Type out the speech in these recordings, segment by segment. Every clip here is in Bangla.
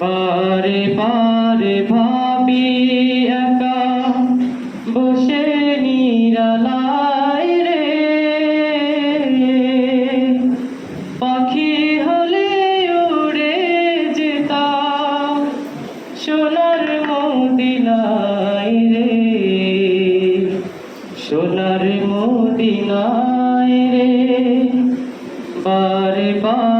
পারে পারে ভাবি একা, বসে নিরালায় রে। পাখি হলে উড়ে যেতাম, সোনার মদিনায় রে। সোনার মদিনায় বারে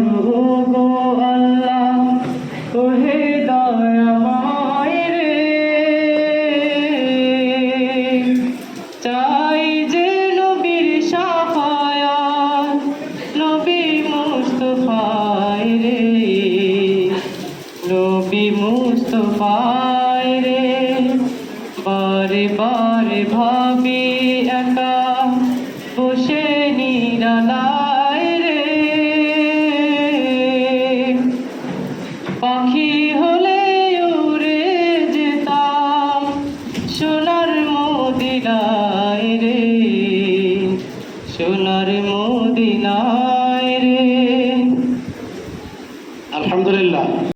চাই যে নবীর সাফায়াত নবী মুস্তফায় রে। নবী মুস্তফায় রে। বারে বারে ভাবি একা সোনার মদিনায় রে। আলহামদুলিল্লাহ।